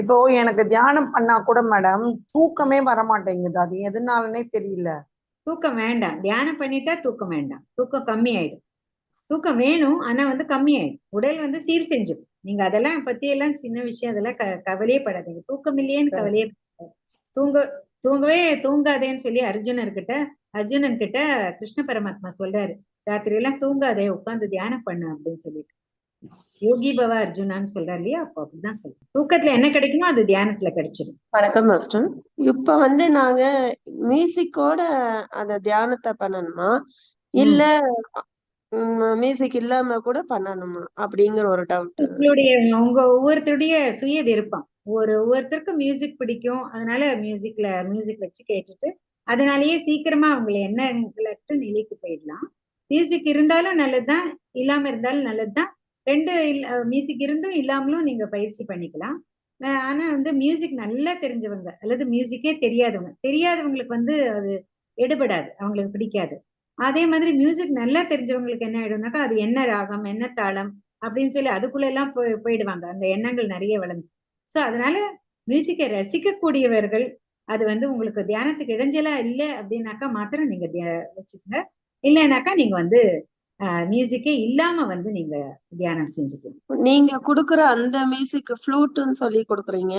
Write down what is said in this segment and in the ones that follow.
இப்போ எனக்கு தியானம் பண்ணா கூட மேடம் தூக்கமே வர மாட்டேங்குது அது எதனாலனே தெரியல. தூக்கம் வேண்டாம். தியானம் பண்ணிட்டா தூக்கம் வேண்டாம். தூக்கம் கம்மி ஆயிடும் தூக்கம் வேணும் ஆனா வந்து கம்மி ஆயிடும் உடல் வந்து சீர் செஞ்சுக்கும் நீங்க அதெல்லாம் பத்தி எல்லாம் சின்ன விஷயம். அதெல்லாம் க கவலையே படாதீங்க தூக்கம் இல்லையேன்னு. கவலையே. தூங்க தூங்கவே தூங்காதேன்னு சொல்லி அர்ஜுனன் கிட்ட அர்ஜுனன் கிட்ட கிருஷ்ண பரமாத்மா சொல்றாரு. ராத்திரி எல்லாம் தூங்காதே உட்கார்ந்து தியானம் பண்ணு அப்படின்னு சொல்லிட்டு. யோகி பவ அர்ஜுனான்னு சொல்றாரு இல்லையா? அப்போ அப்படிதான் சொல்றேன் தூக்கத்துல என்ன கிடைக்குமோ அது தியானத்துல கிடைச்சிடும் வணக்கம் மாஸ்டர் இப்ப வந்து நாங்க மியூசிக்கோட அந்த தியானத்தை பண்ணணுமா? இல்ல மியூசிக் இல்லாம கூட பண்ணணுமா? அப்படிங்கிற ஒரு டவுட் உங்களுடைய உங்க ஒவ்வொருத்தருடைய சுய விருப்பம். ஒரு ஒவ்வொருத்தருக்கும் மியூசிக் பிடிக்கும். அதனால மியூசிக்ல மியூசிக் வச்சு கேட்டுட்டு அதனாலயே சீக்கிரமா அவங்களை என்ன நிலைக்கு போயிடலாம். மியூசிக் இருந்தாலும் நல்லதுதான். இல்லாம இருந்தாலும் நல்லதுதான். ரெண்டு மியூசிக் இருந்தும் இல்லாமலும் நீங்க பயிற்சி பண்ணிக்கலாம். ஆனா வந்து மியூசிக் நல்லா தெரிஞ்சவங்க அல்லது மியூசிக்கே தெரியாதவங்க தெரியாதவங்களுக்கு வந்து அது எடுபடாது அவங்களுக்கு பிடிக்காது. அதே மாதிரி மியூசிக் நல்லா தெரிஞ்சவங்களுக்கு என்ன ஆயிடும்னாக்கா அது என்ன ராகம் என்ன தாளம் அப்படின்னு சொல்லி அதுக்குள்ள எல்லாம் போய் போயிடுவாங்க. அந்த எண்ணங்கள் நிறைய வளர்ந்து. ஸோ அதனால மியூசிக்கை ரசிக்கக்கூடியவர்கள் அது வந்து உங்களுக்கு தியானத்துக்கு இடைஞ்சலா இல்லை அப்படின்னாக்கா மாத்திரம் நீங்க வச்சுக்கோங்க. இல்லைனாக்கா நீங்க வந்து மியூசிக்கே இல்லாம வந்து நீங்க தியானம் செஞ்சுக்கலாம் நீங்க குடுக்குற அந்த மியூசிக் ஃப்ளூட்னு சொல்லி கொடுக்குறீங்க.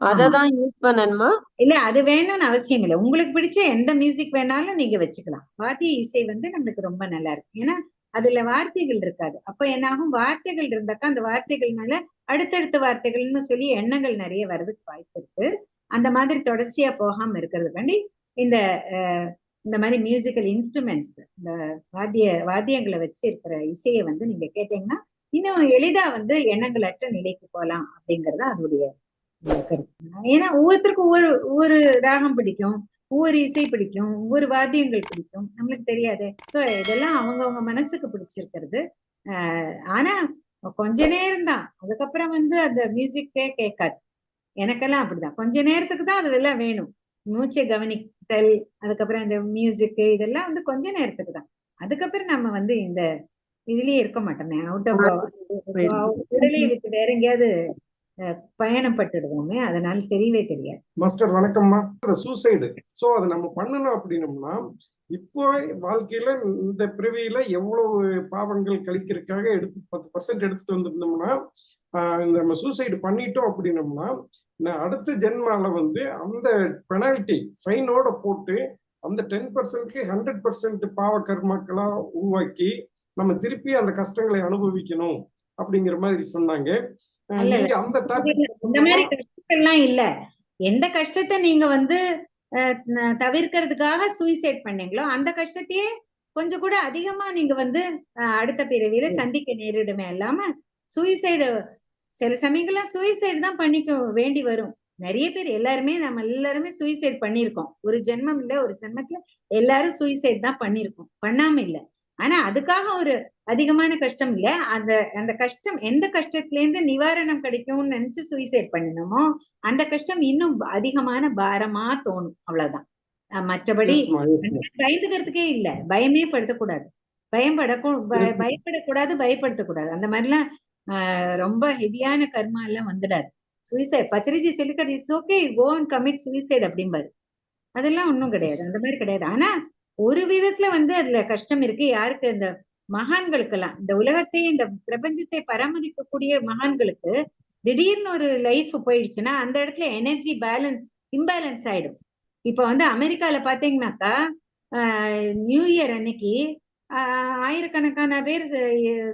அததான் யூஸ் பண்ணணுமா? இல்ல அது வேணும்னு அவசியம் இல்லை. உங்களுக்கு பிடிச்ச எந்த மியூசிக் வேணாலும் நீங்க வச்சுக்கலாம். வாத்திய இசை வந்து நம்மளுக்கு ரொம்ப நல்லா இருக்கும். ஏன்னா அதுல வார்த்தைகள் இருக்காது. அப்ப என்னாகும்? வார்த்தைகள் இருந்தாக்கா அந்த வார்த்தைகள்னால அடுத்தடுத்த வார்த்தைகள்னு சொல்லி எண்ணங்கள் நிறைய வர்றதுக்கு வாய்ப்பு இருக்கு. அந்த மாதிரி தொடர்ச்சியா போகாம இருக்கிறதுக்காண்டி இந்த அஹ், இந்த மாதிரி மியூசிக்கல் இன்ஸ்ட்ருமெண்ட்ஸ் இந்த வாத்திய வாத்தியங்களை வச்சு இருக்கிற இசையை வந்து நீங்க கேட்டீங்கன்னா இன்னும் எளிதா வந்து எண்ணங்களற்ற நிலைக்கு போகலாம் அப்படிங்கறது அதனுடைய கருத்து. ஏன்னா ஒவ்வொருத்தருக்கும் ஒவ்வொரு ஒவ்வொரு ராகம் பிடிக்கும் ஒவ்வொரு இசை பிடிக்கும் ஒவ்வொரு வாத்தியங்கள் பிடிக்கும். நம்மளுக்கு தெரியாது. ஸோ இதெல்லாம் அவங்கவுங்க மனசுக்கு பிடிச்சிருக்கிறது. ஆஹ் ஆனா கொஞ்ச நேரம் தான். அதுக்கப்புறம் வந்து அந்த மியூசிக்கே கேட்காது. எனக்கெல்லாம் அப்படிதான். கொஞ்ச நேரத்துக்கு தான் அது எல்லாம் வேணும். மூச்சை கவனித்தல் அதுக்கப்புறம் இந்த மியூசிக் இதெல்லாம் வந்து கொஞ்ச நேரத்துக்கு தான். அதுக்கப்புறம் நம்ம வந்து இந்த இதுலயே இருக்க மாட்டோமே அவுட் ஆஃப் உடலை விட்டு வேற எங்கேயாவது பயணப்பட்டுடுவோமே அதனால தெரியவே தெரியாது. மாஸ்டர் வணக்கம்மா. சூசைடு சோ அதை நம்ம பண்ணணும் அப்படின்னம்னா இப்போ வாழ்க்கையில இந்த பிறவியில எவ்வளவு பாவங்கள் கழிக்கிறதுக்காக எடுத்து பத்து பர்சன்ட் எடுத்துட்டு வந்திருந்தோம்னா இந்த நம்ம சூசைடு பண்ணிட்டோம் அப்படின்னம்னா அடுத்த ஜென்மால வந்து அந்த பெனால்டி ஃபைனோட போட்டு அந்த டென் பர்சன்ட்க்கு ஹண்ட்ரட் பர்சன்ட் பாவ கர்மாக்களா உருவாக்கி நம்ம திருப்பி அந்த கஷ்டங்களை அனுபவிக்கணும் அப்படிங்கிற மாதிரி சொன்னாங்க. அந்த இந்த மாதிரி கஷ்டங்கள்லாம் இல்ல. எந்த கஷ்டத்தை நீங்க வந்து தவிர்க்கிறதுக்காக சூசைட் பண்ணீங்களோ அந்த கஷ்டத்தையே கொஞ்சம் கூட அதிகமா நீங்க வந்து அடுத்த பிறவியில சந்திக்க நேரிடுமே இல்லாம சூசைடு சில சமயங்கள்லாம் சூசைடு தான் பண்ணிக்க வேண்டி வரும். நிறைய பேர் எல்லாருமே நம்ம எல்லாருமே சூசைட் பண்ணியிருக்கோம். ஒரு ஜென்மம் இல்ல ஒரு ஜென்மத்துல எல்லாரும் சூசைட் தான் பண்ணியிருக்கோம். பண்ணாம இல்ல. ஆனா அதுக்காக ஒரு அதிகமான கஷ்டம் இல்ல. அந்த அந்த கஷ்டம் எந்த கஷ்டத்துல இருந்து நிவாரணம் கிடைக்கும்னு நினைச்சு சூசைட் பண்ணணுமோ அந்த கஷ்டம் இன்னும் அதிகமான பாரமா தோணும். அவ்வளவுதான். மற்றபடி. பயந்துக்கிறதுக்கே இல்ல. பயமே படுத்தக்கூடாது. பயப்படக்கூ ப- Yes, ma. பயப்படக்கூடாது பயப்படுத்தக்கூடாது. அந்த மாதிரிலாம் ரொம்ப ஹெவியான கர்மா எல்லாம் வந்துடாது. சுயசைட் பத்திரிஜி சொல்லிக்கிறது it's okay go and commit suicide அப்படிம்பாரு. அதெல்லாம் ஒன்றும் கிடையாது அந்த மாதிரி கிடையாது. ஆனா ஒரு விதத்துல வந்து அதுல கஷ்டம் இருக்கு. யாருக்கு? இந்த மகான்களுக்கெல்லாம். இந்த உலகத்தை இந்த பிரபஞ்சத்தை பராமரிக்கக்கூடிய மகான்களுக்கு திடீர்னு ஒரு லைஃப் போயிடுச்சுன்னா அந்த இடத்துல எனர்ஜி பேலன்ஸ் இம்பேலன்ஸ் ஆயிடும். இப்ப வந்து அமெரிக்கால பாத்தீங்கன்னாக்கா நியூ இயர் அன்னைக்கு ஆயிரக்கணக்கான பேர்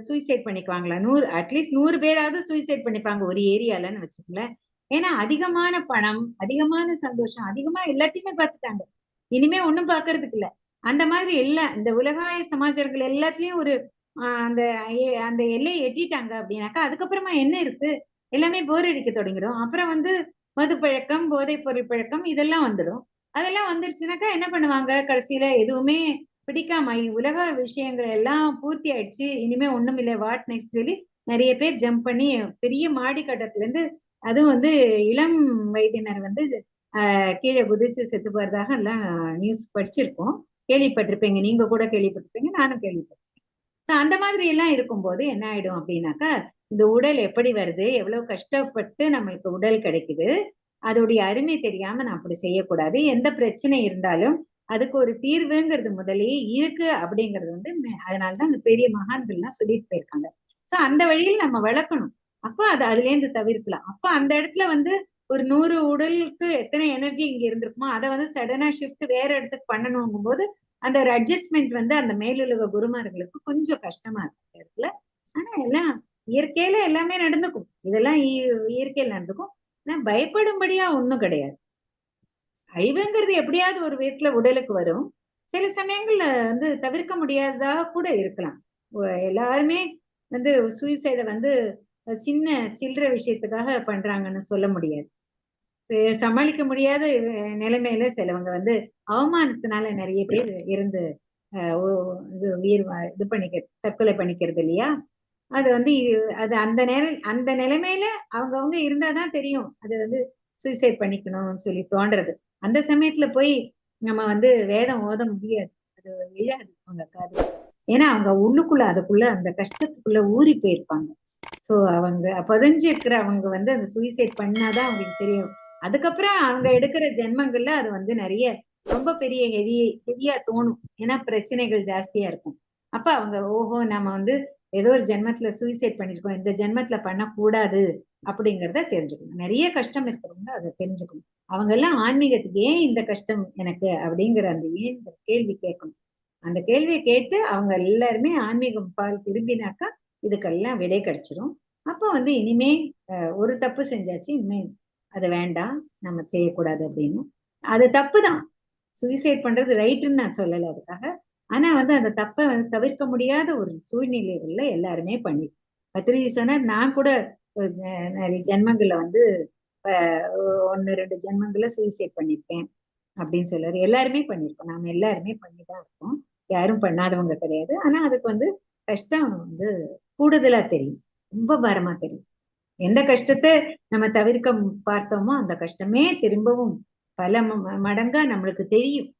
சூசைட் பண்ணிக்குவாங்களா? நூறு அட்லீஸ்ட் நூறு பேராவது சூசைட் பண்ணிப்பாங்க ஒரு ஏரியாலன்னு வச்சுக்கோங்களேன். ஏன்னா அதிகமான பணம் அதிகமான சந்தோஷம் அதிகமா எல்லாத்தையுமே பார்த்துட்டாங்க. இனிமே ஒன்னும் பாக்குறதுக்கு இல்ல. அந்த மாதிரி எல்லா இந்த உலகாய சமாச்சாரங்கள் எல்லாத்துலயும் ஒரு அந்த அந்த எல்லையை எட்டிட்டாங்க அப்படின்னாக்கா அதுக்கப்புறமா என்ன இருக்கு? எல்லாமே போர் அடிக்க தொடங்கிடும். அப்புறம் வந்து மது பழக்கம் போதைப் பொருள் பழக்கம் இதெல்லாம் வந்துடும். அதெல்லாம் வந்துருச்சுனாக்கா என்ன பண்ணுவாங்க? கடைசியில எதுவுமே பிடிக்காம உலக விஷயங்கள் எல்லாம் பூர்த்தி ஆயிடுச்சு. இனிமே ஒண்ணும் இல்லை. வாட் நெக்ஸ்ட் சொல்லி நிறைய பேர் ஜம்ப் பண்ணி பெரிய மாடி கட்டத்துல இருந்து அதுவும் வந்து இளம் வயதினர் வந்து ஆஹ் கீழே குதிச்சு செத்து போறதாக எல்லாம் நியூஸ் படிச்சிருக்கோம். கேள்விப்பட்டிருப்பீங்க. நீங்க கூட கேள்விப்பட்டிருப்பீங்க. நானும் கேள்விப்பட்டிருப்பேன் சோ அந்த மாதிரி எல்லாம் இருக்கும்போது என்ன ஆயிடும் அப்படின்னாக்கா இந்த உடல் எப்படி வருது? எவ்வளவு கஷ்டப்பட்டு நம்மளுக்கு உடல் கிடைக்குது? அதோடைய அருமை தெரியாம நான் அப்படி செய்யக்கூடாது. எந்த பிரச்சனை இருந்தாலும் அதுக்கு ஒரு தீர்வுங்கிறது முதலே இருக்கு அப்படிங்கிறது வந்து மே- அதனாலதான் அந்த பெரிய மகான்கள்லாம் சொல்லிட்டு போயிருக்காங்க. சோ அந்த வழியில் நம்ம வளர்க்கணும். அப்போ அது அதுல இருந்து தவிர்க்கலாம். அப்ப அந்த இடத்துல வந்து ஒரு நூறு உடலுக்கு எத்தனை எனர்ஜி இங்க இருந்திருக்குமோ அதை வந்து சடனா ஷிஃப்ட் வேற இடத்துக்கு பண்ணணுங்கும் போது அந்த ஒரு அட்ஜஸ்ட்மெண்ட் வந்து அந்த மேலுலக குருமார்களுக்கு கொஞ்சம் கஷ்டமா இருக்கு இடத்துல. ஆனா எல்லாம் இயற்கையில எல்லாமே நடந்துக்கும். இதெல்லாம் இய- இயற்கையில நடந்துக்கும். ஆனா பயப்படும்படியா ஒண்ணும் கிடையாது. அழிவுங்கிறது எப்படியாவது ஒரு விதத்துல உடலுக்கு வரும். சில சமயங்கள்ல வந்து தவிர்க்க முடியாததா கூட இருக்கலாம். எல்லாருமே வந்து சூசைடை வந்து சின்ன சில்லற விஷயத்துக்காக பண்றாங்கன்னு சொல்ல முடியாது. சமாளிக்க முடியாத நிலைமையில சிலவங்க வந்து அவமானத்தினால நிறைய பேர் இருந்து அஹ் இது உயிர் இது பண்ணிக்க தற்கொலை பண்ணிக்கிறது இல்லையா? அது வந்து அது அந்த நேர அந்த நிலைமையில அவங்கவுங்க இருந்தாதான் தெரியும். அது வந்து சூசைட் பண்ணிக்கணும்னு சொல்லி தோன்றது. அந்த சமயத்துல போய் நம்ம வந்து வேதம் ஓத முடியாது. அது விழாது அவங்க காது. ஏன்னா அவங்க உள்ளுக்குள்ள அதுக்குள்ள அந்த கஷ்டத்துக்குள்ள ஊறி போயிருப்பாங்க. சோ அவங்க புதஞ்சு இருக்கிற அவங்க வந்து அந்த சூசைட் பண்ணாதான் அவங்களுக்கு தெரியும். அதுக்கப்புறம் அவங்க எடுக்கிற ஜென்மங்கள்ல அது வந்து நிறைய ரொம்ப பெரிய ஹெவி ஹெவியா தோணும். ஏன்னா பிரச்சனைகள் ஜாஸ்தியா இருக்கும். அப்ப அவங்க ஓஹோ நம்ம வந்து ஏதோ ஒரு ஜென்மத்துல சூசைட் பண்ணிருக்கோம். இந்த ஜென்மத்துல பண்ணக்கூடாது. அப்படிங்கிறத தெரிஞ்சுக்கணும். நிறைய கஷ்டம் இருக்கிறவங்க அதை தெரிஞ்சுக்கணும். அவங்க எல்லாம் ஆன்மீகத்துக்கு ஏன் இந்த கஷ்டம் எனக்கு அப்படிங்கிற அந்த ஏன் இந்த கேள்வி கேட்கணும்? அந்த கேள்வியை கேட்டு அவங்க எல்லாருமே ஆன்மீகம் பால் திரும்பினாக்கா இதுக்கெல்லாம் விடை கிடைச்சிரும். அப்போ வந்து இனிமே ஒரு தப்பு செஞ்சாச்சு இனிமே அது வேண்டாம் நம்ம செய்யக்கூடாது அப்படின்னு. அது தப்பு தான் சுயசைட் பண்றது ரைட்டுன்னு நான் சொல்லலை அதுக்காக. ஆனா வந்து அந்த தப்பை வந்து தவிர்க்க முடியாத ஒரு சூழ்நிலைகள்ல எல்லாருமே பண்ணி பத்திரிகை சொன்னா நான் கூட நிறைய ஜென்மங்களை வந்து ஒன்னு ரெண்டு ஜென்மங்களை சூசைட் பண்ணிருப்பேன் அப்படின்னு சொல்லுவாரு. எல்லாருமே பண்ணிருக்கோம். நாம எல்லாருமே பண்ணிதான் இருக்கோம். யாரும் பண்ணாதவங்க கிடையாது. ஆனா அதுக்கு வந்து கஷ்டம் வந்து கூடுதலா தெரியும். ரொம்ப பாரமா தெரியும். எந்த கஷ்டத்தை நம்ம தவிர்க்க பார்த்தோமோ அந்த கஷ்டமே திரும்பவும் பல ம- மடங்கா நம்மளுக்கு தெரியும்.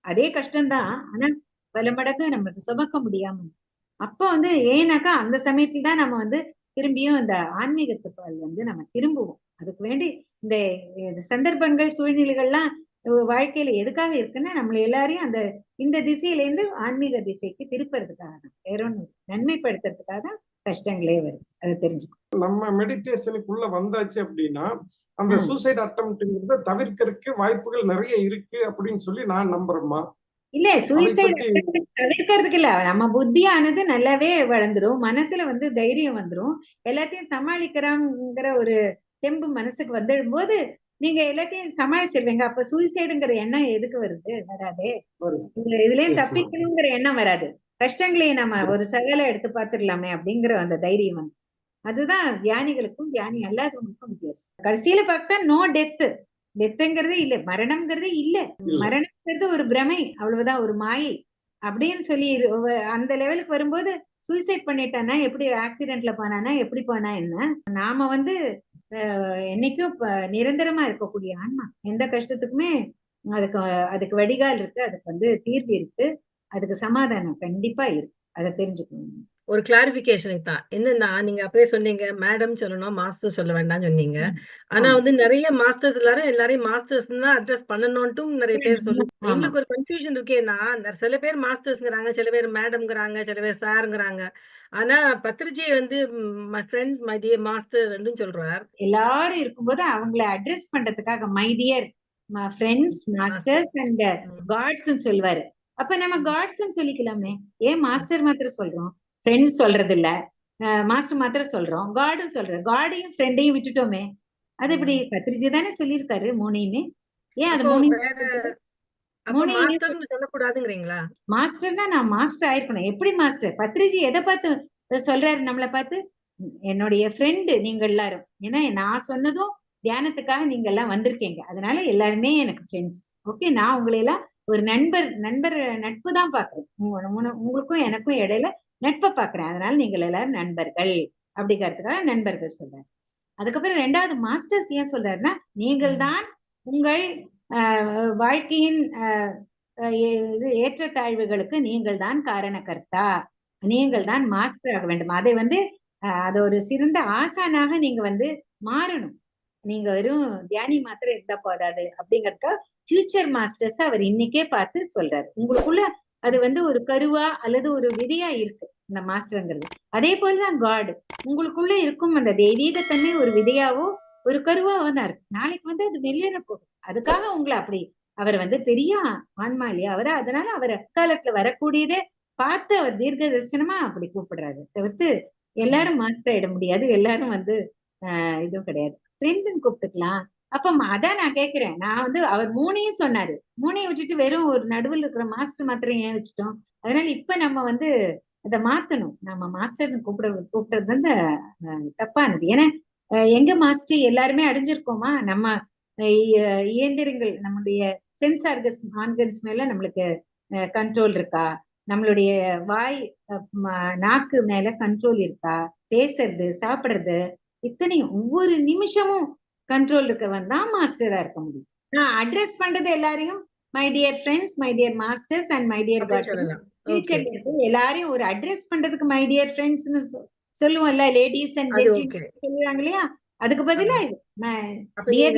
அதே கஷ்டம்தான். ஆனா பல மடங்கா நம்மளுக்கு சுமக்க முடியாம. அப்ப வந்து ஏன்னாக்கா அந்த சமயத்துல தான் நம்ம வந்து திரும்பியும் இந்த ஆன்மீகத்து பால் வந்து நம்ம திரும்புவோம். அதுக்கு வேண்டி இந்த சந்தர்ப்பங்கள் சூழ்நிலைகள்லாம் வாழ்க்கையில எதுக்காக இருக்குன்னா நம்மள எல்லாரையும் அந்த இந்த திசையில இருந்து ஆன்மீக திசைக்கு திருப்புறதுக்காக தான். வேற இல்ல. நன்மைப்படுத்துறதுக்காக தான் கஷ்டங்களே வருது. அதை தெரிஞ்சுக்கணும். நம்ம மெடிடேஷனுக்குள்ள வந்தாச்சு அப்படின்னா அந்த. சூசைட் அட்டம்ப்ட்ங்கிறத தவிர்க்கறதுக்கு வாய்ப்புகள் நிறைய இருக்கு அப்படின்னு சொல்லி நான் நம்புறேம்மா. இல்ல சூசைட் தவிர்க்கிறதுக்கு இல்ல. நம்ம புத்தியானது நல்லாவே வளர்ந்துரும். மனத்துல வந்து தைரியம் வந்துரும். எல்லாத்தையும் சமாளிக்கிறாங்கிற ஒரு தெம்பு மனசுக்கு வந்துடும் போது நீங்க எல்லாத்தையும் சமாளிச்சிருவீங்க அப்ப சூசைடுங்கிற எண்ணம் எதுக்கு வருது? வராதே. இதுலயும். தப்பிக்கணுங்கிற எண்ணம் வராது. கஷ்டங்களையும் நம்ம ஒரு சகல எடுத்து பார்த்துடலாமே அப்படிங்கிற அந்த தைரியம் வந்து. அதுதான் தியானிகளுக்கும் தியானி அல்லாதவங்களுக்கும் வித்தியாசம். கடைசியில பார்த்தா நோ டெத் டெத்துங்கிறதே இல்ல மரணம்ங்கிறதே இல்ல. மரணம்ங்கிறது ஒரு பிரமை அவ்வளவுதான் ஒரு மாயை அப்படின்னு சொல்லி அந்த லெவலுக்கு வரும்போது சூசைட் பண்ணிட்டானா எப்படி ஆக்சிடென்ட்ல போனானா எப்படி போனா என்ன? நாம வந்து என்னைக்கும் நிரந்தரமா இருக்கக்கூடிய ஆன்மா. எந்த கஷ்டத்துக்குமே அதுக்கு அதுக்கு வடிகால் இருக்கு அதுக்கு வந்து தீர்வு இருக்கு அதுக்கு சமாதானம் கண்டிப்பா இருக்கு. அதை தெரிஞ்சுக்கணும். ஒரு கிளாரிபிகேஷனுக்கு தான். என்னன்னா நீங்க அப்பவே சொன்னீங்க மேடம் சொல்லணும் மாஸ்டர் சொல்ல வேண்டாம்னு சொன்னீங்க. ஆனா. வந்து நிறைய மாஸ்டர்ஸ் எல்லாரும் எல்லாரையும் மாஸ்டர்ஸ் தான் அட்ரஸ் பண்ணணும்ட்டும் நிறைய பேர் சொல்லு ஆமா. எங்களுக்கு ஒரு கன்ஃபியூஷன் இருக்கேன்னா சில பேர் மாஸ்டர்ஸ்ங்கிறாங்க சில பேர் மேடம்ங்கிறாங்க சில பேர் சாருங்கிறாங்க ஆனா பத்ரிஜி வந்து my friends my dear master ரெண்டும் சொல்றார். எல்லாரும் இருக்கும்போது அவங்கள அட்ரஸ் பண்றதுக்காக my dear friends masters and gods சொல்லுவாரு. அப்ப நம்ம காட்ஸ் சொல்லிக்கலாமே. ஏன் மாஸ்டர் மாத்திரம் சொல்றோம்? ஃப்ரெண்ட்ஸ் சொல்றது இல்ல மாஸ்டர் மாத்திரம் சொல்றோம். காடும் சொல்றோம் காடையும் ஃப்ரெண்டையும் விட்டுட்டோமே. அது இப்படி பத்ரிஜி தானே சொல்லியிருக்காரு மூணையுமே. ஏன் அது மூணையும் சொல்லக்கூடாதுங்கிறீங்களா? மாஸ்டர்னா நான் மாஸ்டர் ஆயிருக்கணும். எப்படி மாஸ்டர் பத்ரிஜி எதை பார்த்து சொல்றாரு நம்மளை பார்த்து? என்னுடைய ஃப்ரெண்டு நீங்க எல்லாரும். ஏன்னா நான் சொன்னதும் தியானத்துக்காக நீங்க எல்லாம் வந்திருக்கீங்க. அதனால எல்லாருமே எனக்கு ஃப்ரெண்ட்ஸ் ஓகே நான் உங்களை எல்லாம் ஒரு நண்பர் நண்பர் நட்பு தான் பாக்குறேன் உங்களுக்கும் எனக்கும் இடையில நட்பை பாக்குறேன் அதனால நீங்கள் எல்லாரும் நண்பர்கள் அப்படிங்கிறதுக்காக நண்பர்கள் சொல்றாரு. அதுக்கப்புறம் ரெண்டாவது மாஸ்டர்ஸ் ஏன் சொல்றாருன்னா நீங்கள் தான் உங்கள் வாழ்க்கையின் இது ஏற்றத்தாழ்வுகளுக்கு நீங்கள் தான் காரணக்கர்த்தா நீங்கள் தான் மாஸ்டர் ஆக வேண்டும். அதை வந்து அது ஒரு சிறந்த ஆசானாக நீங்க வந்து மாறணும். நீங்க வெறும் தியானி மாத்திரம் இருந்தா போதாது அப்படிங்கறதுக்கா ஃபியூச்சர் மாஸ்டர்ஸ் அவர் இன்னைக்கே பார்த்து சொல்றாரு. உங்களுக்குள்ள அது வந்து ஒரு கருவா அல்லது ஒரு விதையா இருக்கு இந்த மாஸ்டர்ங்கிறது. அதே போலதான் காடு. உங்களுக்குள்ள இருக்கும் அந்த தெய்வீகத்தன்மை ஒரு விதையாவோ ஒரு கருவாவோ தான் இருக்கு. நாளைக்கு வந்து அது வெளியேற போகும் அதுக்காக உங்களை அப்படி அவர் வந்து பெரிய ஆன்மா இல்லையா? அவரை? அதனால அவர் அக்காலத்துல வரக்கூடியதே பார்த்து அவர் தீர்க்க தரிசனமா அப்படி கூப்பிடுறாரு. தவிர்த்து எல்லாரும் மாஸ்டர் ஆயிட முடியாது. எல்லாரும் வந்து ஆஹ் இதுவும் கிடையாது. ஃப்ரெண்டுன்னு கூப்பிட்டுக்கலாம். அப்ப அதான் நான் கேக்குறேன். நான் வந்து அவர் மூணையும் சொன்னாரு. மூணையும் விட்டுட்டு வெறும் ஒரு நடுவில் இருக்கிற மாஸ்டர் மாத்திரம் ஏன் வச்சுட்டோம்? அதனால இப்ப நம்ம வந்து அதை மாத்தணும். நம்ம மாஸ்டர்னு கூப்பிட கூப்பிடுறது வந்து தப்பானது. ஏன்னா எங்க மாஸ்டர் எல்லாருமே அடைஞ்சிருக்கோமா? நம்ம இய- இயந்திரங்கள் நம்மளுடைய சென்ஸ் ஆர்கஸ் ஆர்கன்ஸ் மேல நம்மளுக்கு கண்ட்ரோல் இருக்கா? நம்மளுடைய வாய் நாக்கு மேல கண்ட்ரோல் இருக்கா? பேசுறது சாப்பிடுறது இத்தனையும் ஒவ்வொரு நிமிஷமும் கண்ட்ரோல் இருக்கவன் தான் மாஸ்டரா இருக்க முடியும். நான் அட்ரஸ் பண்றது எல்லாரையும் my dear friends my dear masters and my dear இருந்து எல்லாரையும் ஒரு அட்ரஸ் பண்றதுக்கு மை டியர் ஃப்ரெண்ட்ஸ்னு சொல்லுவோம்ல லேடிஸ் அண்ட் சொல்லுவாங்க இல்லையா? அதுக்கு பதிலா இது. டியர்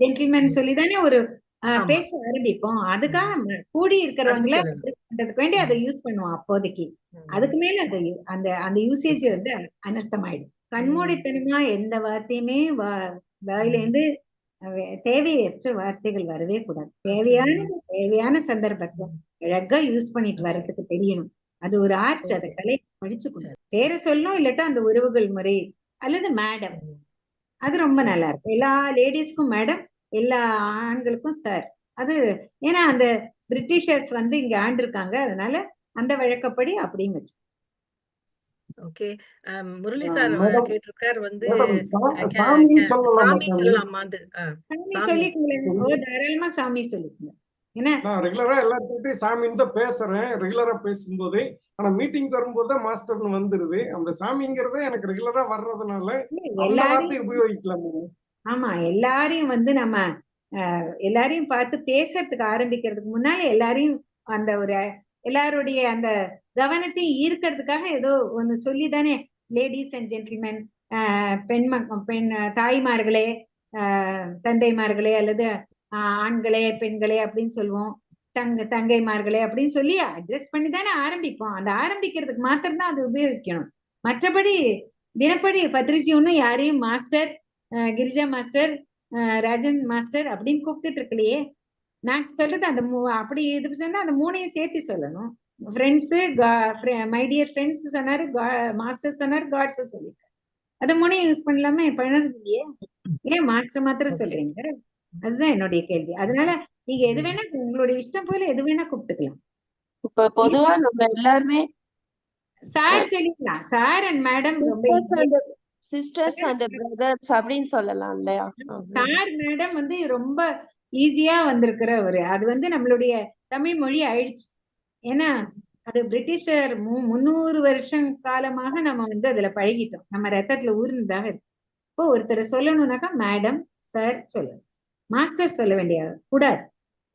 ஜென்டில்மேன் சொல்லி தானே ஒரு பேச்சு ஆரம்பிப்போம். அதுக்காக கூடி இருக்கிறவங்கள பண்றதுக்கு வேண்டி அதை யூஸ் பண்ணுவோம் அப்போதைக்கு. அதுக்கு மேல அது அந்த அந்த யூசேஜ் வந்து அனர்த்தமாயிடும். கண்மூடித்தனமா எந்த வார்த்தையுமே வா வாயில ம். இருந்து அஹ், தேவையற்ற வார்த்தைகள் வரவே கூடாது. தேவையான. தேவையான சந்தர்ப்பத்துல அழகா யூஸ் பண்ணிட்டு வர்றதுக்கு தெரியணும். அது ஒரு ஆர்ட் அதை கலை படிச்சுக்கணும். பேரை சொல்லணும் இல்லாட்டா அந்த உறவுகள் முறை அல்லது மேடம். அது ரொம்ப நல்லா இருக்கும். எல்லா லேடிஸ்க்கும் மேடம் எல்லா ஆண்களுக்கும் சார் அது ஏன்னா அந்த பிரிட்டிஷர்ஸ் வந்து இங்க ஆண்டிருக்காங்க. அதனால அந்த வழக்கப்படி அப்படியும் வச்சு ஓகே. முரளி சார் கேட்டிருக்கார் வந்து சாமி சாமி? சொல்லலாமான்னு தாராளமா சாமி சொல்லிக்கோங்க. ஏன்னா நான் ரெகுலரா எல்லாத்துக்கிட்டையும் சாமின்னு தான் பேசுறேன். ரெகுலரா பேசும்போதே. ஆனா மீட்டிங் வரும்போது தான் மாஸ்டர்னு வந்துருது. அந்த சாமிங்கிறதே எனக்கு ரெகுலரா வர்றதுனால வார்த்தையை உபயோகிக்கலாம். ஆமா எல்லாரையும் வந்து நம்ம அஹ், எல்லாரையும் பார்த்து பேசுறதுக்கு ஆரம்பிக்கிறதுக்கு முன்னால எல்லாரையும் அந்த ஒரு எல்லாருடைய அந்த கவனத்தையும் ஈர்க்கிறதுக்காக ஏதோ ஒண்ணு சொல்லி தானே லேடிஸ் அண்ட் ஜென்டில்மேன் பெண் பெண் தாய்மார்களே தந்தைமார்களே அல்லது ஆண்களே பெண்களே அப்படின்னு சொல்லுவோம். தங்க தங்கைமார்களே அப்படின்னு சொல்லி அட்ரஸ் பண்ணி தானே ஆரம்பிப்போம். அந்த ஆரம்பிக்கிறதுக்கு மாத்திரம்தான் அது உபயோகிக்கணும். மற்றபடி தினப்படி பத்ரிஜி ஒன்றும் யாரையும் master Girija master Rajan master அப்படின்னு கூப்பிட்டுட்டு இருக்கலையே. நான் சொல்றது அந்த மூ அப்படி இது சொன்னா அந்த மூணையும் சேர்த்து சொல்லணும். ஃப்ரெண்ட்ஸு மை டியர் ஃப்ரெண்ட்ஸ் சொன்னாரு மாஸ்டர் சொன்னாரு காட்ஸ் சொல்லிட்டாரு. அது மூணையும் யூஸ் பண்ணலாமே? பண்ணது இல்லையே. ஏன் மாஸ்டர் மாத்திரம் சொல்றீங்க? அதுதான் என்னுடைய கேள்வி. அதனால நீங்க எது வேணா உங்களுடைய இஷ்டம் போல எது வேணா கூப்பிட்டுக்கலாம். இப்ப பொதுவா நம்ம எல்லாருமே சார் சொல்லிக்கலாம். சார் அண்ட் மேடம் ரொம்ப சிஸ்டர்ஸ் அண்ட் பிரதர்ஸ் அப்படின்னு சொல்லலாம் இல்லையா. சார் மேடம் வந்து ரொம்ப ஈஸியா வந்திருக்கிற ஒரு அது வந்து நம்மளுடைய தமிழ் மொழி ஆயிடுச்சு. ஏன்னா அது பிரிட்டிஷர் மு- முந்நூறு வருஷம் காலமாக நம்ம வந்து அதுல பழகிட்டோம். நம்ம ரத்தத்துல ஊர்னதாக இருக்கு. இப்போ ஒருத்தரை சொல்லணும்னாக்கா மேடம் சார் சொல்லணும். மாஸ்டர் சொல்ல வேண்டிய கூடாது.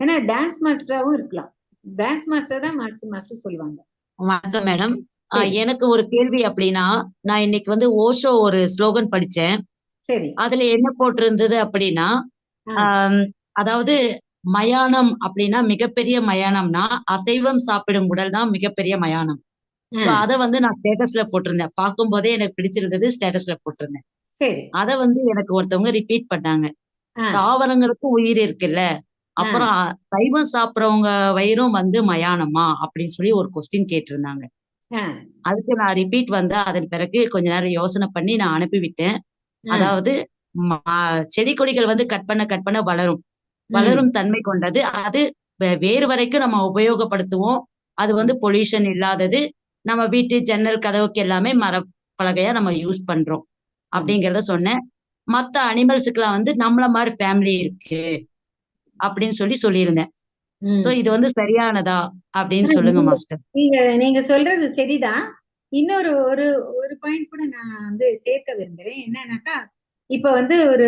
ஏன்னா டான்ஸ் மாஸ்டராவும் இருக்கலாம். டான்ஸ் மாஸ்டர் தான் மாஸ்டர் மாஸ்டர் சொல்லுவாங்க. வணக்கம் மேடம். எனக்கு ஒரு கேள்வி அப்படின்னா நான் இன்னைக்கு வந்து ஓஷோ ஒரு ஸ்லோகன் படிச்சேன். சரி. அதுல என்ன போட்டிருந்தது அப்படின்னா அதாவது மயானம் அப்படின்னா மிகப்பெரிய மயானம்னா அசைவம் சாப்பிடும் உடல் தான் மிகப்பெரிய மயானம். சோ அத வந்து நான் ஸ்டேட்டஸ்ல போட்டிருந்தேன். பார்க்கும் போதே எனக்கு பிடிச்சிருந்தது ஸ்டேட்டஸ்ல போட்டிருந்தேன். அத வந்து எனக்கு ஒருத்தவங்க ரிப்பீட் பண்ணாங்க. தாவரங்களுக்கும் உயிர் இருக்குல்ல. அப்புறம் சைவம் சாப்பிடுறவங்க வயிறும் வந்து மயானமா அப்படின்னு சொல்லி ஒரு கொஸ்டின் கேட்டிருந்தாங்க. அதுக்கு நான் ரிப்பீட் வந்து அதன் பிறகு கொஞ்ச நேரம் யோசனை பண்ணி நான் அனுப்பிவிட்டேன். அதாவது செடி கொடிகள் வந்து கட் பண்ண கட் பண்ண வளரும். வளரும் தன்மை கொண்டது. அது வேறு வரைக்கும் நம்ம உபயோகப்படுத்துவோம். அது வந்து பொல்யூஷன் இல்லாதது. நம்ம வீட்டு ஜன்னல் கதவுக்கு எல்லாமே மரப்பலகையா நம்ம யூஸ் பண்றோம். அப்படிங்கறத சொன்னேன். மத்த அனிமல்ஸுக்குலாம் வந்து நம்மள மாதிரி ஃபேமிலி இருக்கு. அப்படின்னு சொல்லி சொல்லியிருந்தேன். சோ இது வந்து சரியானதா? அப்படின்னு சொல்லுங்க மாஸ்டர் நீங்க நீங்க சொல்றது சரிதான். இன்னொரு ஒரு ஒரு பாயிண்ட் கூட நான் வந்து சேர்க்க விரும்புறேன். என்னன்னாக்கா இப்ப வந்து ஒரு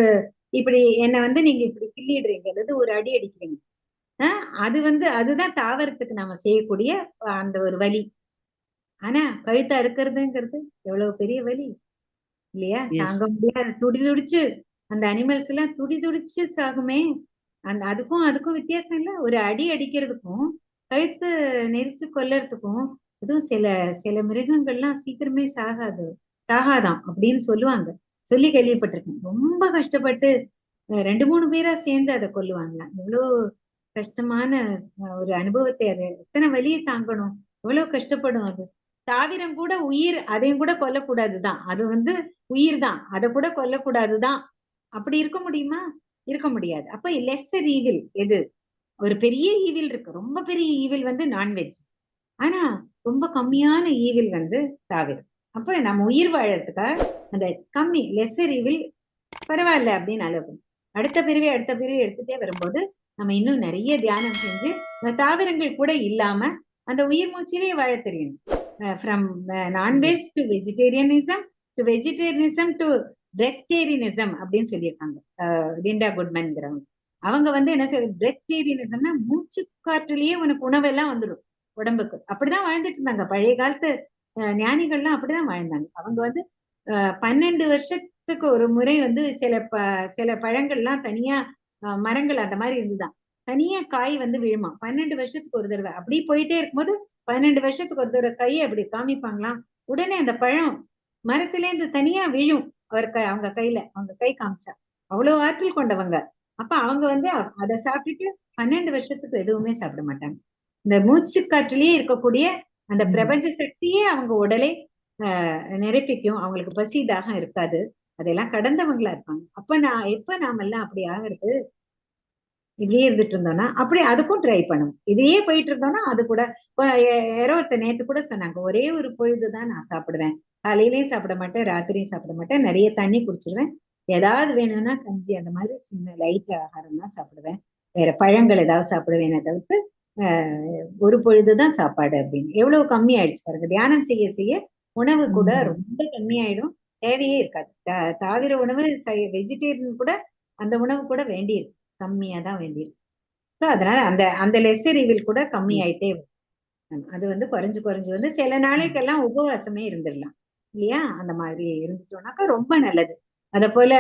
இப்படி என்ன வந்து நீங்க இப்படி கிள்ளிடுறீங்க. அல்லது ஒரு அடி அடிக்கிறீங்க. ஆஹ் அது வந்து அதுதான் தாவரத்துக்கு நாம செய்யக்கூடிய அந்த ஒரு வலி. ஆனா கழுத்தை அறுக்கிறதுங்கிறது எவ்வளவு பெரிய வலி? இல்லையா. தாங்க முடியாது. துடி துடிச்சு அந்த அனிமல்ஸ் எல்லாம் துடி துடிச்சு சாகுமே. அந்த அதுக்கும் அதுக்கும் வித்தியாசம் இல்ல. ஒரு அடி அடிக்கிறதுக்கும் கழுத்து நெரிச்சு கொல்லறதுக்கும் அதுவும் சில சில மிருகங்கள்லாம் சீக்கிரமே சாகாது. சாகாதாம் அப்படின்னு சொல்லுவாங்க. சொல்லி கேள்விப்பட்டிருக்கேன். ரொம்ப கஷ்டப்பட்டு ரெண்டு மூணு பேரா சேர்ந்து அதை கொல்லுவாங்களாம் எவ்வளவு கஷ்டமான ஒரு அனுபவத்தை அது. எத்தனை வலியை தாங்கணும். எவ்வளவு கஷ்டப்படும் அது. தாவிரம் கூட உயிர் அதையும் கூட கொல்லக்கூடாதுதான். அது வந்து உயிர் தான் அதை கூட கொல்லக்கூடாதுதான். அப்படி இருக்க முடியுமா? இருக்க முடியாது. அப்ப லெஸ்ஸர் ஈவில் எது? ஒரு பெரிய ஈவில் இருக்கு. ரொம்ப பெரிய ஈவில் வந்து நான்வெஜ் ஆனா ரொம்ப கம்மியான ஈவில் வந்து தாவிரம். அப்ப நம்ம உயிர் வாழறதுக்காக அந்த கம்மி லெஸ்ஸர் இவில் பரவாயில்ல அப்படின்னு அளவு அடுத்த பிரிவை அடுத்த பிரிவை எடுத்துட்டே வரும்போது நம்ம இன்னும் நிறைய தியானம் செஞ்சு அந்த தாவரங்கள் கூட இல்லாம அந்த உயிர் மூச்சிலேயே வாழ தெரியணும் from non-veg to vegetarianism to vegetarianism to breatharianism அப்படின்னு சொல்லியிருக்காங்க. லிண்டா குட்மன்கிறவங்க அவங்க வந்து என்ன சொல்ற பிரெத்தேரியனிசம்னா மூச்சு காற்றுலயே உனக்கு உணவெல்லாம் வந்துடும் உடம்புக்கு. அப்படிதான் வாழ்ந்துட்டு இருந்தாங்க. பழைய காலத்து ஞானிகள்லாம் அப்படிதான் வாழ்ந்தாங்க. அவங்க வந்து பன்னெண்டு வருஷத்துக்கு ஒரு முறை வந்து சில ப சில பழங்கள்லாம் தனியா அஹ், மரங்கள் அந்த மாதிரி இருந்துதான். தனியா காய் வந்து விழுமா? பன்னெண்டு வருஷத்துக்கு ஒரு தடவை. அப்படி போயிட்டே இருக்கும்போது பன்னெண்டு வருஷத்துக்கு ஒரு தடவை கையை அப்படி காமிப்பாங்களாம். உடனே அந்த பழம் மரத்துல இருந்து தனியா விழும். அவர் க அவங்க கையில. அவங்க கை காமிச்சா. அவ்வளவு ஆற்றல் கொண்டவங்க. அப்ப அவங்க வந்து அதை சாப்பிட்டுட்டு பன்னெண்டு வருஷத்துக்கு எதுவுமே சாப்பிட மாட்டாங்க. இந்த மூச்சு காற்றிலேயே இருக்கக்கூடிய அந்த பிரபஞ்ச சக்தியே அவங்க உடலை நிரப்பிக்கும். அவங்களுக்கு பசி தாகம் இருக்காது. அதெல்லாம் கடந்தவங்களா இருப்பாங்க. அப்ப நான் எப்ப நாம எல்லாம் அப்படி ஆகிறது? இப்படியே இருந்துட்டு இருந்தோம்னா அப்படி அதுக்கும் ட்ரை பண்ணும் இதையே போயிட்டு இருந்தோம்னா அது கூட யாரோ ஒருத்த நேத்து கூட சொன்னாங்க ஒரே ஒரு பொழுதுதான் நான் சாப்பிடுவேன். காலையிலயும் சாப்பிட மாட்டேன் ராத்திரியும் சாப்பிட மாட்டேன். நிறைய தண்ணி குடிச்சிருவேன். ஏதாவது வேணும்னா கஞ்சி அந்த மாதிரி சின்ன லைட் ஆகாரம் தான் சாப்பிடுவேன். வேற பழங்கள் ஏதாவது சாப்பிடுவேன். தவிர்த்து ஒரு பொழுதுதான் சாப்பாடு அப்படின்னு. எவ்வளவு கம்மி ஆயிடுச்சு பாருங்க. தியானம் செய்ய செய்ய உணவு கூட. ரொம்ப கம்மியாயிடும். தேவையே இருக்காது. தாவர உணவு வெஜிடேரியன் கூட அந்த உணவு கூட வேண்டியிருக்கு. கம்மியா தான் வேண்டியிருக்கு. ஸோ அதனால அந்த அந்த லெசர் கூட கம்மி. ஆயிட்டே அது வந்து குறைஞ்சு குறைஞ்சு வந்து சில நாளைக்கெல்லாம் உபவாசமே இருந்துடலாம். இல்லையா? அந்த மாதிரி இருந்துட்டோம்னாக்கா ரொம்ப நல்லது. அத போல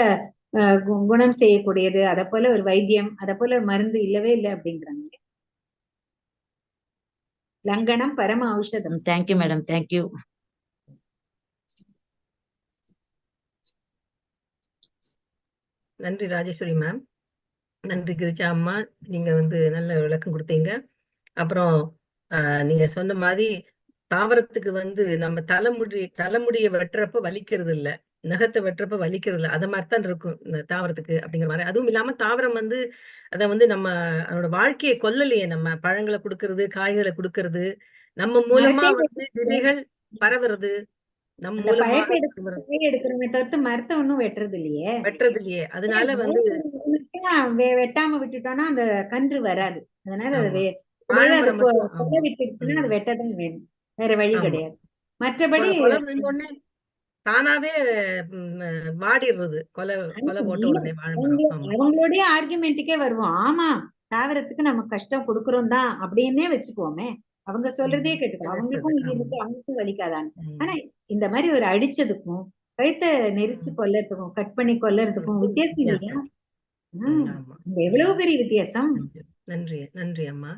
குணம் செய்யக்கூடியது அத போல ஒரு வைத்தியம் அத போல மருந்து இல்லவே இல்லை அப்படிங்கிறாங்க. லங்கனம் பரம ஔஷதம். தேங்க்யூ மேடம் தேங்க்யூ நன்றி ராஜேஸ்வரி மேம் நன்றி கிரிஜா அம்மா. நீங்க வந்து நல்ல விளக்கம் கொடுத்தீங்க. அப்புறம் நீங்க சொன்ன மாதிரி தாவரத்துக்கு வந்து நம்ம தலைமுடி தலைமுடியை வெட்டுறப்ப வலிக்கிறது இல்ல. நகத்தை வெட்டுறப்ப வலிக்கிறது இல்ல. அது மாதிரி தான் இருக்கும் இந்த தாவரத்துக்கு அப்படிங்கிற மாதிரி. அதுவும் இல்லாம தாவரம் வந்து அத வந்து நம்ம அதோட வாழ்க்கையை கொல்லலையே. நம்ம பழங்களை கொடுக்கறது காய்களை கொடுக்கறது நம்ம மூலமா வந்து விதைகள் பரவுறது. நம்ம எடுக்கிறோமே தவிர்த்து மரத்தை ஒண்ணும் வெட்டுறது இல்லையே வெட்டுறது இல்லையே அதனால வந்து வெட்டாம விட்டுட்டோம்னா அந்த கன்று வராது. அதனால அது ஆமா. வெ- ஒருவேளை அது ஆழ்மரம் கொ- மட்டும், ஆமா. கொலை விட்டுடுச்சுன்னா அது ம். வெட்டதான் வேணும். வேற வழி. கிடையாது. மற்றபடி தானாவே வாடிடுறது. கொலை கொலை போட்ட உடனே அவங்களுடைய ஆர்குமெண்ட்டுக்கே வருவோம். ஆமா தாவரத்துக்கு நம்ம கஷ்டம் கொடுக்கறோம் தான் அப்படின்னே வச்சுக்குவோமே. அவங்க சொல்றதே ம். கேட்டுக்கோ சரி, அவங்களுக்கும் ஆமா. அவங்களுக்கும் வலிக்காதான்னு. ஆனா இந்த மாதிரி ஒரு அடிச்சதுக்கும் கழுத்தை நெரிச்சு கொல்லறதுக்கும் கட் பண்ணி கொல்லறதுக்கும் வித்தியாசம் இல்லையா? எவ்வளவு பெரிய வித்தியாசம்? நன்றி நன்றி அம்மா.